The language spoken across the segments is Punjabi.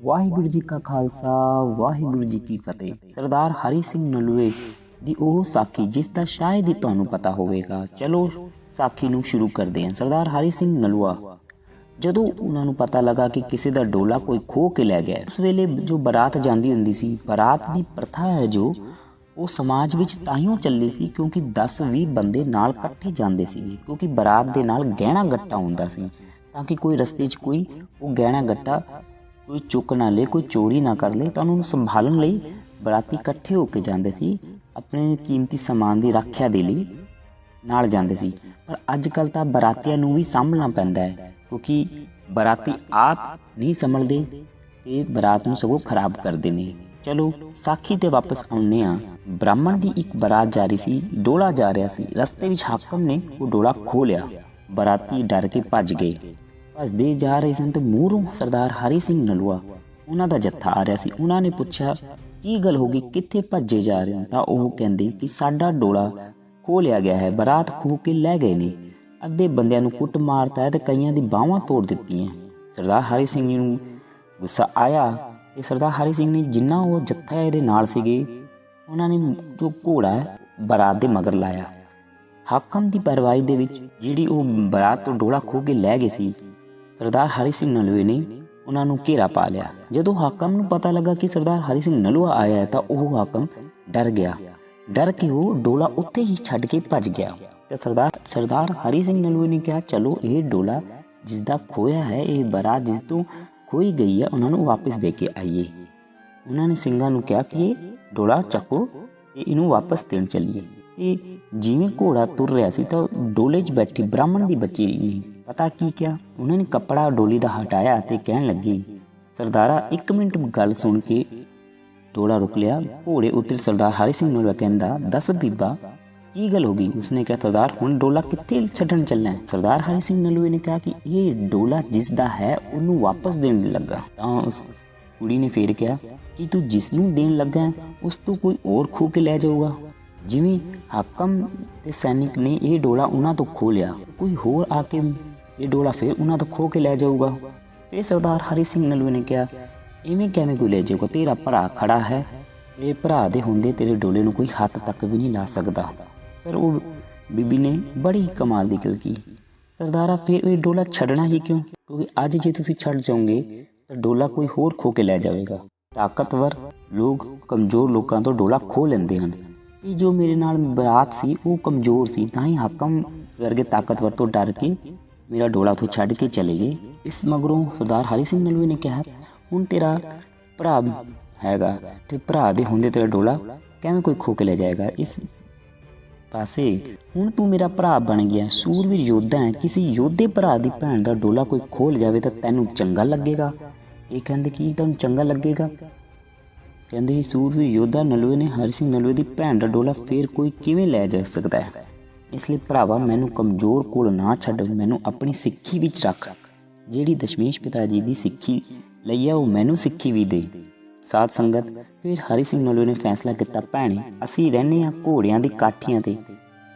ਵਾਹਿਗੁਰੂ ਜੀ ਕਾ ਖਾਲਸਾ, ਵਾਹਿਗੁਰੂ ਜੀ ਕੀ ਫਤਿਹ। ਸਰਦਾਰ ਹਰੀ ਸਿੰਘ ਨਲੂਏ ਦੀ ਉਹ ਸਾਖੀ ਜਿਸ ਦਾ ਸ਼ਾਇਦ ਹੀ ਤੁਹਾਨੂੰ ਪਤਾ ਹੋਵੇਗਾ। ਚਲੋ, ਸਾਖੀ ਨੂੰ ਸ਼ੁਰੂ ਕਰਦੇ ਹਾਂ। ਸਰਦਾਰ ਹਰੀ ਸਿੰਘ ਨਲੂਆ, ਜਦੋਂ ਉਹਨਾਂ ਨੂੰ ਪਤਾ ਲੱਗਾ ਕਿ ਕਿਸੇ ਦਾ ਡੋਲਾ ਕੋਈ ਖੋ ਕੇ ਲੈ ਗਿਆ, ਉਸ ਵੇਲੇ ਜੋ ਬਰਾਤ ਜਾਂਦੀ ਹੁੰਦੀ ਸੀ, ਬਰਾਤ ਦੀ ਪ੍ਰਥਾ ਹੈ ਜੋ, ਉਹ ਸਮਾਜ ਵਿੱਚ ਤਾਈਓ ਚੱਲੀ ਸੀ ਕਿਉਂਕਿ 10-20 ਬੰਦੇ ਨਾਲ ਇਕੱਠੇ ਜਾਂਦੇ ਸੀ, ਕਿਉਂਕਿ ਬਰਾਤ ਦੇ ਨਾਲ ਗਹਿਣਾ ਗੱਟਾ ਹੁੰਦਾ ਸੀ, ਤਾਂ ਕਿ ਕੋਈ ਰਸਤੇ 'ਚ ਕੋਈ ਉਹ ਗਹਿਣਾ ਗੱਟਾ ਕੋਈ ਚੁੱਕ ਨਾ ਲੇ, ਕੋਈ ਚੋਰੀ ਨਾ ਕਰ ਲੇ, ਤਾਂ ਉਹਨੂੰ ਸੰਭਾਲਣ ਲਈ ਬਰਾਤੀ ਇਕੱਠੇ ਹੋ ਕੇ ਜਾਂਦੇ ਸੀ, ਆਪਣੇ ਕੀਮਤੀ ਸਮਾਨ ਦੀ ਰੱਖਿਆ ਦੇ ਲਈ ਨਾਲ ਜਾਂਦੇ ਸੀ। ਪਰ ਅੱਜ ਕੱਲ ਤਾਂ ਬਰਾਤੀਆਂ ਨੂੰ ਵੀ ਸਾਂਭਣਾ ਪੈਂਦਾ ਹੈ, ਕਿਉਂਕਿ ਬਰਾਤੀ ਆਪ ਨਹੀਂ ਸੰਭਲਦੇ ਤੇ ਬਰਾਤ ਨੂੰ ਸਗੋਂ ਖਰਾਬ ਕਰਦੇ ਨੇ। ਚਲੋ, ਸਾਖੀ ਤੇ ਵਾਪਸ ਆਉਂਦੇ ਆ ਬ੍ਰਾਹਮਣ ਦੀ ਇੱਕ ਬਰਾਤ ਜਾ ਰਹੀ ਸੀ, ਡੋਲਾ ਜਾ ਰਿਹਾ ਸੀ। ਰਸਤੇ ਵਿੱਚ ਹਾਕਮ ਨੇ ਉਹ ਡੋਲਾ ਖੋਹ ਲਿਆ। ਬਰਾਤੀ ਡਰ ਕੇ ਭੱਜ ਗਏ। ਭੱਜਦੇ ਜਾ ਰਹੇ ਸਨ ਤੇ ਮੂਹਰੋਂ ਸਰਦਾਰ ਹਰੀ ਸਿੰਘ ਨਲੂਆ, ਉਹਨਾਂ ਦਾ ਜੱਥਾ ਆ ਰਿਹਾ ਸੀ। ਉਹਨਾਂ ਨੇ ਪੁੱਛਿਆ, ਕੀ ਗੱਲ ਹੋ ਗਈ? ਕਿੱਥੇ ਭੱਜੇ ਜਾ ਰਹੇ ਹੋ? ਤਾਂ ਉਹ ਕਹਿੰਦੇ ਕਿ ਸਾਡਾ ਡੋਲਾ ਖੋਹ ਲਿਆ ਗਿਆ ਹੈ, ਬਰਾਤ ਖੋਹ ਕੇ ਲੈ ਗਏ ਨੇ। ਅੱਧੇ ਬੰਦਿਆਂ ਨੂੰ ਕੁੱਟ ਮਾਰਤਾ ਹੈ ਤੇ ਕਈਆਂ ਦੀ ਬਾਹਾਂ ਤੋੜ ਦਿੱਤੀਆਂ। ਸਰਦਾਰ ਹਰੀ ਸਿੰਘ ਜੀ ਨੂੰ ਗੁੱਸਾ ਆਇਆ ਤੇ ਸਰਦਾਰ ਹਰੀ ਸਿੰਘ ਨੇ ਜਿੰਨਾ ਉਹ ਜੱਥਾ ਇਹਦੇ ਨਾਲ ਸੀਗੇ, ਉਹਨਾਂ ਨੇ ਜੋ ਘੋੜਾ ਹੈ, ਬਰਾਤ ਦੇ ਮਗਰ ਲਾਇਆ। ਹਾਕਮ ਦੀ ਪਰਵਾਹੀ ਦੇ ਵਿੱਚ ਜਿਹੜੀ ਉਹ ਬਰਾਤ ਤੋਂ ਡੋਲਾ ਖੋਹ ਕੇ ਲੈ ਗਏ ਸੀ ਸਰਦਾਰ ਹਰੀ ਸਿੰਘ ਨਲੂਏ ਨੇ ਉਹਨਾਂ ਨੂੰ ਘੇਰਾ ਪਾ ਲਿਆ। ਜਦੋਂ ਹਾਕਮ ਨੂੰ ਪਤਾ ਲੱਗਾ ਕਿ ਸਰਦਾਰ ਹਰੀ ਸਿੰਘ ਨਲੂਆ ਆਇਆ ਹੈ, ਤਾਂ ਉਹ ਹਾਕਮ ਡਰ ਗਿਆ। ਡਰ ਕੇ ਉਹ ਡੋਲਾ ਉੱਥੇ ਹੀ ਛੱਡ ਕੇ ਭੱਜ ਗਿਆ। ਤੇ ਸਰਦਾਰ ਸਰਦਾਰ ਹਰੀ ਸਿੰਘ ਨਲੂਏ ਨੇ ਕਿਹਾ, ਚਲੋ, ਇਹ ਡੋਲਾ ਜਿਸ ਦਾ ਖੋਇਆ ਹੈ, ਇਹ ਬਰਾਤ ਜਿਸ ਤੋਂ ਖੋਈ ਗਈ ਹੈ, ਉਹਨਾਂ ਨੂੰ ਵਾਪਸ ਦੇ ਕੇ ਆਈਏ। ਉਹਨਾਂ ਨੇ ਸਿੰਘਾਂ ਨੂੰ ਕਿਹਾ ਕਿ ਇਹ ਡੋਲਾ ਚੱਕੋ ਤੇ ਇਹਨੂੰ ਵਾਪਸ ਦੇਣ ਚੱਲੀਏ। ਤੇ ਜਿਵੇਂ ਘੋੜਾ ਤੁਰ ਰਿਹਾ ਸੀ, ਤਾਂ ਡੋਲੇ 'ਚ ਬੈਠੀ ਬ੍ਰਾਹਮਣ ਦੀ ਬੱਚੀ ਨੇ ਪਤਾ ਕੀ ਕਿਹਾ? ਉਹਨਾਂ ਨੇ ਕੱਪੜਾ ਡੋਲੀ ਦਾ ਹਟਾਇਆ ਤੇ ਕਹਿਣ ਲੱਗੀ, ਸਰਦਾਰਾ 1 ਮਿੰਟ ਗੱਲ ਸੁਣ ਕੇ। ਡੋਲਾ ਰੁਕ ਲਿਆ। ਘੋੜੇ ਉੱਤੇ ਸਰਦਾਰ ਹਰੀ ਸਿੰਘ ਨੂੰ ਕਹਿੰਦਾ ਦੱਸ ਬੀਬਾ, ਕੀ ਗੱਲ ਹੋ ਗਈ? ਉਸਨੇ ਕਿਹਾ, ਸਰਦਾਰ, ਹੁਣ ਡੋਲਾ ਕਿੱਥੇ ਛੱਡਣ ਚੱਲਣਾ ਹੈ? ਸਰਦਾਰ ਹਰੀ ਸਿੰਘ ਨਲੂਏ ਨੇ ਕਿਹਾ ਕਿ ਇਹ ਡੋਲਾ ਜਿਸ ਦਾ ਹੈ, ਉਹਨੂੰ ਵਾਪਸ ਦੇਣ ਲੱਗਾ। ਤਾਂ ਉਸ ਕੁੜੀ ਨੇ ਫੇਰ ਕਿਹਾ, ਕਿ ਤੂੰ ਜਿਸ ਨੂੰ ਦੇਣ ਲੱਗਾ ਉਸ ਤੋਂ ਕੋਈ ਹੋਰ ਖੋ ਕੇ ਲੈ ਜਾਊਗਾ? ਜਿਵੇਂ ਹਾਕਮ ਤੇ ਸੈਨਿਕ ਨੇ ਇਹ ਡੋਲਾ ਉਹਨਾਂ ਤੋਂ ਖੋ ਲਿਆ, ਕੋਈ ਹੋਰ ਆ ਕੇ ਇਹ ਡੋਲਾ ਫਿਰ ਉਹਨਾਂ ਤੋਂ ਖੋ ਕੇ ਲੈ ਜਾਊਗਾ। ਫਿਰ ਸਰਦਾਰ ਹਰੀ ਸਿੰਘ ਨਲੂਏ ਨੇ ਕਿਹਾ, ਇਵੇਂ ਕਿਵੇਂ ਕੋਈ ਲੈ ਜਾਊਗਾ? ਤੇਰਾ ਭਰਾ ਖੜਾ ਹੈ। ਇਹ ਭਰਾ ਦੇ ਹੁੰਦੇ ਤੇਰੇ ਡੋਲੇ ਨੂੰ ਕੋਈ ਹੱਥ ਤੱਕ ਵੀ ਨਹੀਂ ਲਾ ਸਕਦਾ। ਪਰ ਉਹ ਬੀਬੀ ਨੇ ਬੜੀ ਕਮਾਲ ਦੀ ਗੱਲ ਕੀ ਸਰਦਾਰਾ ਫਿਰ ਇਹ ਡੋਲਾ ਛੱਡਣਾ ਹੀ ਕਿਉਂ? ਕਿਉਂਕਿ ਅੱਜ ਜੇ ਤੁਸੀਂ ਛੱਡ ਜਾਓਗੇ, ਤਾਂ ਡੋਲਾ ਕੋਈ ਹੋਰ ਖੋ ਕੇ ਲੈ ਜਾਵੇਗਾ। ਤਾਕਤਵਰ ਲੋਕ ਕਮਜ਼ੋਰ ਲੋਕਾਂ ਤੋਂ ਡੋਲਾ ਖੋ ਲੈਂਦੇ ਹਨ। ਇਹ ਜੋ ਮੇਰੇ ਨਾਲ ਬਰਾਤ ਸੀ, ਉਹ ਕਮਜ਼ੋਰ ਸੀ। ਤਾਂ ਹੀ ਹਾਕਮ ਵਰਗੇ ਤਾਕਤਵਰ ਤੋਂ ਡਰ ਕੇ ਮੇਰਾ ਡੋਲਾ ਤੋਂ ਛੱਡ ਕੇ ਚਲੇ ਗਏ ਇਸ ਮਗਰੋਂ ਸਰਦਾਰ ਹਰੀ ਸਿੰਘ ਨਲੂਏ ਨੇ ਕਿਹਾ ਹੁਣ ਤੇਰਾ ਭਰਾ ਹੈਗਾ ਤੇ ਭਰਾ ਦੇ ਹੁੰਦੇ ਤੇਰਾ ਡੋਲਾ ਕਿਵੇਂ ਕੋਈ ਖੋ ਕੇ ਲੈ ਜਾਏਗਾ ਇਸ ਪਾਸੇ ਹੁਣ ਤੂੰ ਮੇਰਾ ਭਰਾ ਬਣ ਗਿਆ ਸੂਰਵੀਰ ਯੋਧਾ ਹੈ ਕਿਸੇ ਯੋਧੇ ਭਰਾ ਦੀ ਭੈਣ ਦਾ ਡੋਲਾ ਕੋਈ ਖੋਲ ਜਾਵੇ ਤਾਂ ਤੈਨੂੰ ਚੰਗਾ ਲੱਗੇਗਾ ਇਹ ਕਹਿੰਦੇ ਕਿ ਤੈਨੂੰ ਚੰਗਾ ਲੱਗੇਗਾ ਕਹਿੰਦੇ ਹੀ ਸੂਰਵੀਰ ਯੋਧਾ ਨਲਵੇ ਨੇ ਹਰੀ ਸਿੰਘ ਨਲਵੇ ਦੀ ਭੈਣ ਦਾ ਡੋਲਾ ਫੇਰ ਕੋਈ ਕਿਵੇਂ ਲੈ ਜਾ ਸਕਦਾ ਹੈ ਇਸ ਲਈ ਭਰਾਵਾ ਮੈਨੂੰ ਕਮਜ਼ੋਰ ਕੋਲ ਨਾ ਛੱਡ, ਮੈਨੂੰ ਆਪਣੀ ਸਿੱਖੀ ਵਿੱਚ ਰੱਖ। ਜਿਹੜੀ ਦਸ਼ਮੇਸ਼ ਪਿਤਾ ਜੀ ਦੀ ਸਿੱਖੀ ਲਈ ਆ, ਉਹ ਮੈਨੂੰ ਸਿੱਖੀ ਵੀ ਦੇ। ਸਾਧ ਸੰਗਤ, ਫਿਰ ਹਰੀ ਸਿੰਘ ਨਲੂਏ ਨੇ ਫੈਸਲਾ ਕੀਤਾ, ਭੈਣੇ, ਅਸੀਂ ਰਹਿੰਦੇ ਆ ਘੋੜਿਆਂ ਦੀ ਕਾਠੀਆਂ ਤੇ।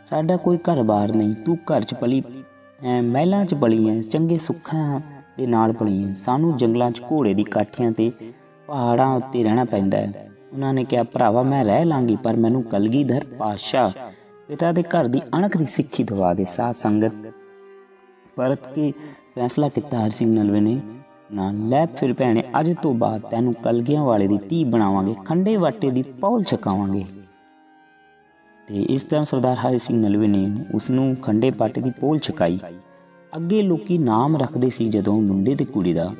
ਸਾਡਾ ਕੋਈ ਘਰ-ਬਾਰ ਨਹੀਂ, ਤੂੰ ਘਰ 'ਚ ਪਲੀ ਮਹਿਲਾਂ 'ਚ ਪਲੀ ਐ, ਚੰਗੇ ਸੁੱਖਾਂ ਦੇ ਨਾਲ ਪਲੀ ਐ। ਸਾਨੂੰ ਜੰਗਲਾਂ 'ਚ ਘੋੜੇ ਦੀ ਕਾਠੀਆਂ ਤੇ ਪਹਾੜਾਂ ਉੱਤੇ ਰਹਿਣਾ ਪੈਂਦਾ ਹੈ। ਉਹਨਾਂ ਨੇ ਕਿਹਾ, ਭਰਾਵਾ, ਮੈਂ ਰਹਿ ਲਾਂਗੀ, ਪਰ ਮੈਨੂੰ ਕਲਗੀਧਰ ਪਾਤਸ਼ਾਹ ਪਿਤਾ ਦੇ ਘਰ ਦੀ ਅਣਖ ਦੀ ਸਿੱਖੀ ਦਵਾ ਦੇ ਸਾਧ ਸੰਗਤ। ਪਰਤ ਕੇ ਫੈਸਲਾ ਕੀਤਾ ਹਰ ਸਿੰਘ ਨਲਵੇ ਨੇ, ਨਾ ਲੈ ਫਿਰ ਭੈਣੇ, ਅੱਜ ਤੋਂ ਬਾਅਦ ਤੈਨੂੰ ਕਲਗੀਆਂ ਵਾਲੇ ਦੀ ਧੀ ਬਣਾਵਾਂਗੇ, ਖੰਡੇ ਵਾਟੇ ਦੀ ਪੌਲ ਛਕਾਵਾਂਗੇ। ਤੇ ਇਸ ਤਰ੍ਹਾਂ ਸਰਦਾਰ ਹਰੀ ਸਿੰਘ ਨਲਵੇ ਨੇ ਉਸ ਨੂੰ ਖੰਡੇ ਪਾਟੇ ਦੀ ਪੋਲ ਛਕਾਈ। ਅੱਗੇ ਲੋਕੀ ਨਾਮ ਰੱਖਦੇ ਸੀ ਜਦੋਂ ਮੁੰਡੇ ਤੇ ਕੁੜੀ ਦਾ।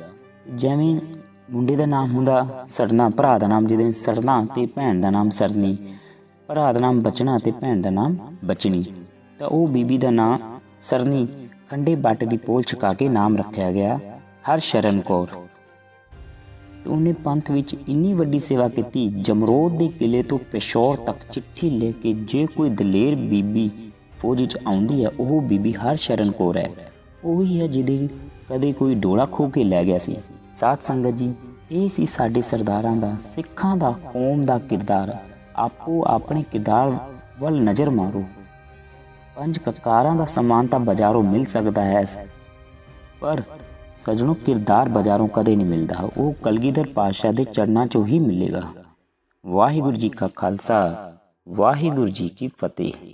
ਜਿਵੇਂ ਮੁੰਡੇ ਦਾ ਨਾਮ ਹੁੰਦਾ, ਸਰਨਾ ਭਰਾ ਦਾ ਨਾਮ ਜਿਹਦੇ ਸਰਨਾ ਤੇ ਭੈਣ ਦਾ ਨਾਮ ਸਰਨੀ। ਭਰਾ ਦਾ ਨਾਮ ਬਚਨਾ ਅਤੇ ਭੈਣ ਦਾ ਨਾਮ ਬਚਨੀ ਤਾਂ ਉਹ ਬੀਬੀ ਦਾ ਨਾਮ ਸਰਨੀ ਖੰਡੇ ਬਾਟ ਦੀ ਪੋਲ ਛਕਾ ਕੇ ਨਾਮ ਰੱਖਿਆ ਗਿਆ, ਹਰ ਸ਼ਰਨ ਕੌਰ। ਤੇ ਉਹਨੇ ਪੰਥ ਵਿੱਚ ਇੰਨੀ ਵੱਡੀ ਸੇਵਾ ਕੀਤੀ, ਜਮਰੋਦ ਦੇ ਕਿਲੇ ਤੋਂ ਪੇਸ਼ੌਰ ਤੱਕ ਚਿੱਠੀ ਲੈ ਕੇ ਜੇ ਕੋਈ ਦਲੇਰ ਬੀਬੀ ਫੌਜ ਵਿੱਚ ਆਉਂਦੀ ਹੈ, ਉਹ ਬੀਬੀ ਹਰ ਸ਼ਰਨ ਕੌਰ ਹੈ। ਉਹੀ ਹੈ ਜਿਹਦੇ ਕਦੇ ਕੋਈ ਡੋਲਾ ਖੋ ਕੇ ਲੈ ਗਿਆ ਸੀ। ਸਾਧ ਸੰਗਤ ਜੀ, ਇਹ ਸੀ ਸਾਡੇ ਸਰਦਾਰਾਂ ਦਾ, ਸਿੱਖਾਂ ਦਾ, ਕੌਮ ਦਾ ਕਿਰਦਾਰ। ਆਪੋ ਆਪਣੇ ਕਿਰਦਾਰ ਵੱਲ ਨਜ਼ਰ ਮਾਰੋ। ਪੰਜ ਕਕਾਰਾਂ ਦਾ ਸਮਾਨ ਤਾਂ ਬਾਜ਼ਾਰੋਂ ਮਿਲ ਸਕਦਾ ਹੈ। ਪਰ ਸਜਣੋ ਕਿਰਦਾਰ ਬਾਜ਼ਾਰੋਂ ਕਦੇ ਨਹੀਂ ਮਿਲਦਾ। ਉਹ ਕਲਗੀਧਰ ਪਾਤਸ਼ਾਹ ਦੇ ਚਰਨਾਂ 'ਚੋਂ ਹੀ ਮਿਲੇਗਾ। ਵਾਹਿਗੁਰੂ ਜੀ ਕਾ ਖਾਲਸਾ, ਵਾਹਿਗੁਰੂ ਜੀ ਕੀ ਫਤਿਹ।